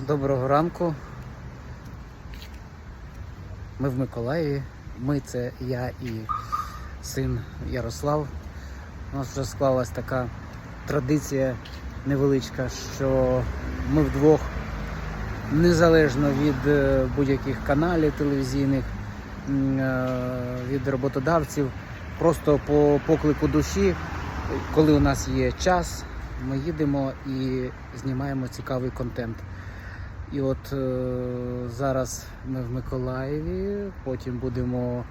Доброго ранку. Ми в Миколаєві. Ми це я і син Ярослав. У нас вже склалась така традиція невеличка, що ми вдвох, незалежно від е, будь-яких каналів телевізійних, е, від роботодавців, просто по поклику душі, коли у нас є час, ми їдемо і знімаємо цікавий контент. І от е, зараз ми в Миколаєві, потім будемо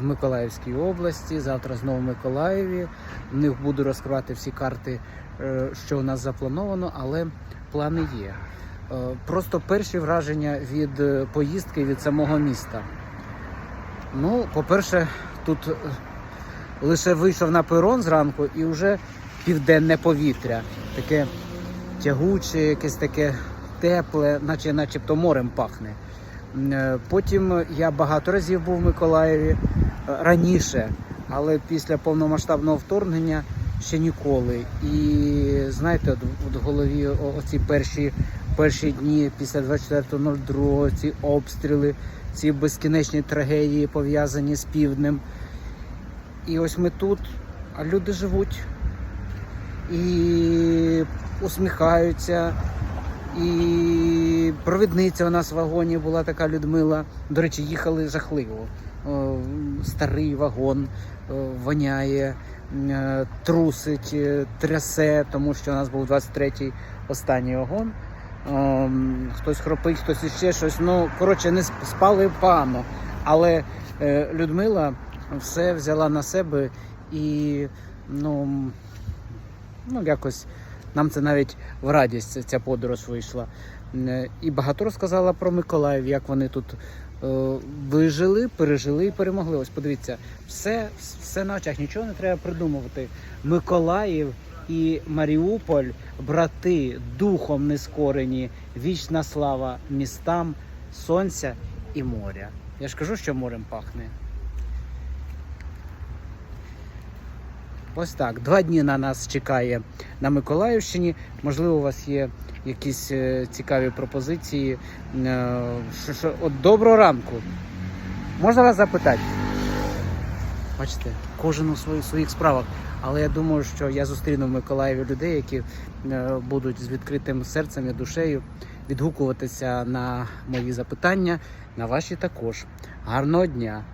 в Миколаївській області, завтра знову в Миколаєві. В них буду розкривати всі карти, е, що у нас заплановано, але плани є. Е, просто перші враження від поїздки від самого міста. Ну, по-перше, тут лише вийшов на перон зранку і вже південне повітря. Таке тягуче, якесь таке тепле, наче начебто морем пахне. Е, Потім я багато разів був в Миколаєві е, раніше, але після повномасштабного вторгнення ще ніколи. І знаєте, от в голові оці перші, перші дні після 24.02, ці обстріли, ці безкінечні трагедії пов'язані з півднем. І ось ми тут, а люди живуть і усміхаються. І провідниця у нас в вагоні була така Людмила. До речі, їхали жахливо. Старий вагон воняє, е, трусить, е, трясе, тому що у нас був 23-й останній вагон. Ем, Хтось хропить, хтось іще щось. Ну, коротше, не спали погано. Але е, Людмила все взяла на себе і ну, ну якось нам це навіть в радість ця подорож вийшла. Е, І багато розказала про Миколаїв, як вони тут е, вижили, пережили і перемогли. Ось подивіться, все, все на очах, нічого не треба придумувати. Миколаїв і Маріуполь, брати, духом нескорені, вічна слава містам, сонця і моря. Я ж кажу, що морем пахне. Ось так. Два дні на нас чекає на Миколаївщині. Можливо, у вас є якісь е, цікаві пропозиції. Е, от доброго ранку. Можна вас запитати? Бачите, кожен у своїх справах. Але я думаю, що я зустріну в Миколаєві людей, які е, будуть з відкритим серцем і душею відгукуватися на мої запитання, на ваші також. Гарного дня!